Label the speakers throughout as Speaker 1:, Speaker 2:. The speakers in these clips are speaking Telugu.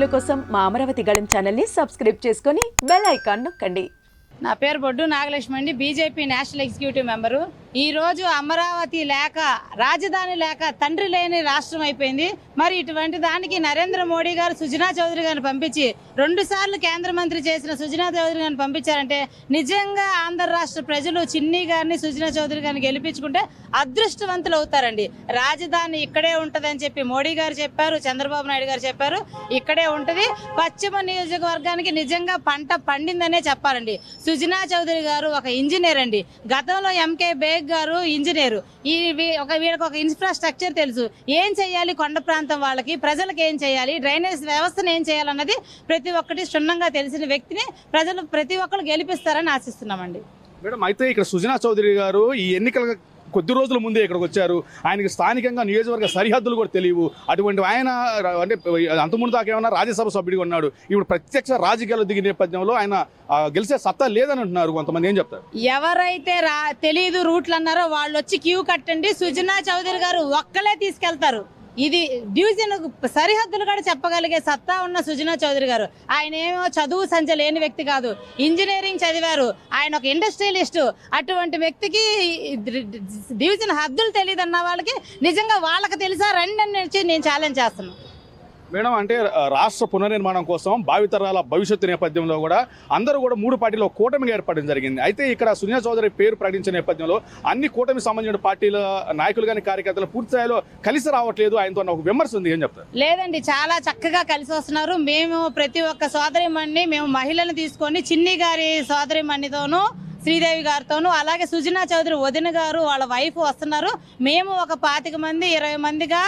Speaker 1: వీడియోల కోసం మా అమరావతి గళం ఛానల్ని సబ్స్క్రైబ్ చేసుకొని బెల్ ఐకాన్ నొక్కండి.
Speaker 2: నా పేరు బొడ్డు నాగలక్ష్మి అండి. BJP national executive member. ఈరోజు అమరావతి లేక రాజధాని లేక తండ్రి లేని రాష్ట్రం అయిపోయింది. మరి ఇటువంటి దానికి నరేంద్ర మోడీ గారు సుజనా చౌదరి గారిని పంపించి రెండు సార్లు కేంద్ర మంత్రి చేసిన సుజనా చౌదరి గారిని పంపించారంటే నిజంగా ఆంధ్ర రాష్ట్ర ప్రజలు చిన్ని గారిని సుజనా చౌదరి గారిని గెలిపించుకుంటే అదృష్టవంతులు అవుతారండి. రాజధాని ఇక్కడే ఉంటుందని చెప్పి మోడీ గారు చెప్పారు చంద్రబాబు నాయుడు గారు చెప్పారు ఇక్కడే ఉంటుంది. పశ్చిమ నియోజకవర్గానికి నిజంగా పంట పండిందనే చెప్పాలండి. సుజనా చౌదరి గారు ఒక ఇంజనీర్ అండి. గతంలో ఎంకే బేగ్ గారు ఇంజనీర్. ఈ ఒక వీళ్ళకి ఒక ఇన్ఫ్రాస్ట్రక్చర్ తెలుసు. ఏం చేయాలి కొండ ప్రాంతం వాళ్ళకి? ప్రజలకు ఏం చేయాలి? డ్రైనేజ్ వ్యవస్థను ఏం చేయాలన్నది ప్రతి ఒక్కటి క్షుణ్ణంగా తెలిసిన వ్యక్తిని ప్రజలు ప్రతి ఒక్కరు గెలిపిస్తారని ఆశిస్తున్నామండి.
Speaker 3: మేడం అయితే ఇక్కడ సుజనా చౌదరి గారు ఈ ఎన్నికల కొద్ది రోజుల ముందే ఇక్కడికి వచ్చారు. ఆయనకి స్థానికంగా నియోజకవర్గ సరిహద్దులు కూడా తెలియవు. అటువంటి ఆయన అంటే అంతకుముందు దాకా ఏమన్నా రాజ్యసభ సభ్యుడిగా ఉన్నాడు. ఇప్పుడు ప్రత్యక్ష రాజకీయాలు దిగిన నేపథ్యంలో ఆయన గెలిచే సత్తా లేదని అంటున్నారు కొంతమంది. ఏం చెప్తారు?
Speaker 2: ఎవరైతే రా తెలియదు రూట్లు అన్నారో వాళ్ళు వచ్చి క్యూ కట్టండి. సుజనా చౌదరి గారు ఒక్కలే తీసుకెళ్తారు. ఇది డివిజన్ సరిహద్దులు కూడా చెప్పగలిగే సత్తా ఉన్న సుజనా చౌదరి గారు. ఆయన ఏమో చదువు సంచ లేని వ్యక్తి కాదు. ఇంజనీరింగ్ చదివారు. ఆయన ఒక ఇండస్ట్రియలిస్ట్. అటువంటి వ్యక్తికి డివిజన్ హద్దులు తెలియదు అన్న వాళ్ళకి నిజంగా వాళ్ళకి తెలుసా? రండి అని నేను ఛాలెంజ్ చేస్తున్నాను
Speaker 3: మేడం అంటే రాష్ట్ర పునర్నిర్మాణం కోసం భావితరాల భవిష్యత్తు నేపథ్యంలో కూడా అందరూ కూడా మూడు పార్టీలో కూటమి ఏర్పడడం జరిగింది. అయితే ఇక్కడ సునీల్ చౌదరి పేరు ప్రకటించిన నేపథ్యంలో అన్ని కూటమి సంబంధించిన పార్టీల నాయకులు కానీ కార్యకర్తలు పూర్తి స్థాయిలో కలిసి రావట్లేదు. ఆయనతో ఒక విమర్శ ఉంది. ఏం చెప్తారు?
Speaker 2: లేదండి చాలా చక్కగా కలిసి వస్తున్నారు. మేము ప్రతి ఒక్క సోదరిమణ్ణి మేము మహిళలను తీసుకొని చిన్ని గారి సోదరిమణితోనూ శ్రీదేవి గారితోనూ అలాగే సుజనా చౌదరి వదిన గారు వాళ్ళ వైఫ్ వస్తున్నారు. మేము ఒక పాతిక మంది ఇరవై మందిగా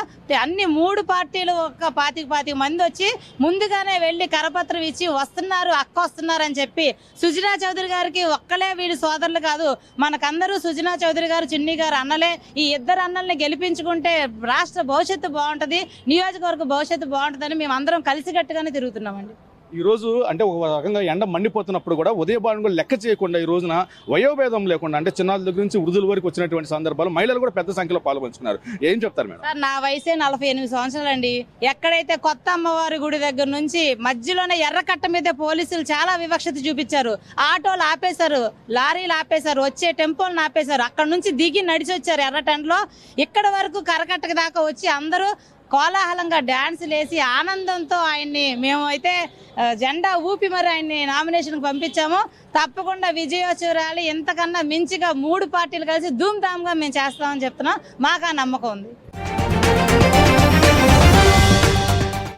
Speaker 2: అన్ని మూడు పార్టీలు ఒక పాతిక పాతిక మంది వచ్చి ముందుగానే వెళ్ళి కరపత్రం ఇచ్చి వస్తున్నారు అక్క వస్తున్నారు అని చెప్పి. సుజనా చౌదరి గారికి ఒక్కలే వీడి సోదరులు కాదు. మనకందరూ సుజనా చౌదరి గారు చిన్ని గారు అన్నలే. ఈ ఇద్దరు అన్నల్ని గెలిపించుకుంటే రాష్ట్ర భవిష్యత్తు బాగుంటుంది నియోజకవర్గ భవిష్యత్తు బాగుంటుందని మేము అందరం కలిసికట్టుగానే తిరుగుతున్నామండి.
Speaker 3: ఈరోజు అంటే ఒక రకంగా ఎండ మండిపోతున్నప్పుడు కూడా ఉదయభారం కూడా లెక్క చేయకుండా ఈ రోజున వయోభేదం లేకుండా అంటే చిన్నారుల దగ్గర నుంచి వృద్ధుల వరకు వచ్చినటువంటి సందర్భాలు మహిళలు కూడా పెద్ద సంఖ్యలో పాల్గొంచుకున్నారు ఏం చెప్తారు మేడం?
Speaker 2: నా వయసే నలభై ఎనిమిది సంవత్సరాలండి. ఎక్కడైతే కొత్త అమ్మవారి గుడి దగ్గర నుంచి మధ్యలోనే ఎర్రకట్ట మీద పోలీసులు చాలా వివక్షత చూపించారు. ఆటోలు ఆపేశారు లారీలు ఆపేశారు వచ్చే టెంపోలను ఆపేశారు. అక్కడ నుంచి దిగి నడిచి వచ్చారు ఎర్రటండ్లో ఇక్కడ వరకు కరకట్టక దాకా వచ్చి అందరూ కోలాహలంగా డ్యాన్సులు వేసి ఆనందంతో ఆయన్ని మేము అయితే జెండా ఊపి మరి ఆయన్ని నామినేషన్కి పంపించాము. తప్పకుండా విజయోత్సవ ఇంతకన్నా ఎంతకన్నా మించిగా మూడు పార్టీలు కలిసి ధూమ్ధామ్గా మేము చేస్తామని చెప్తున్నాం. మాకు ఆ నమ్మకం ఉంది.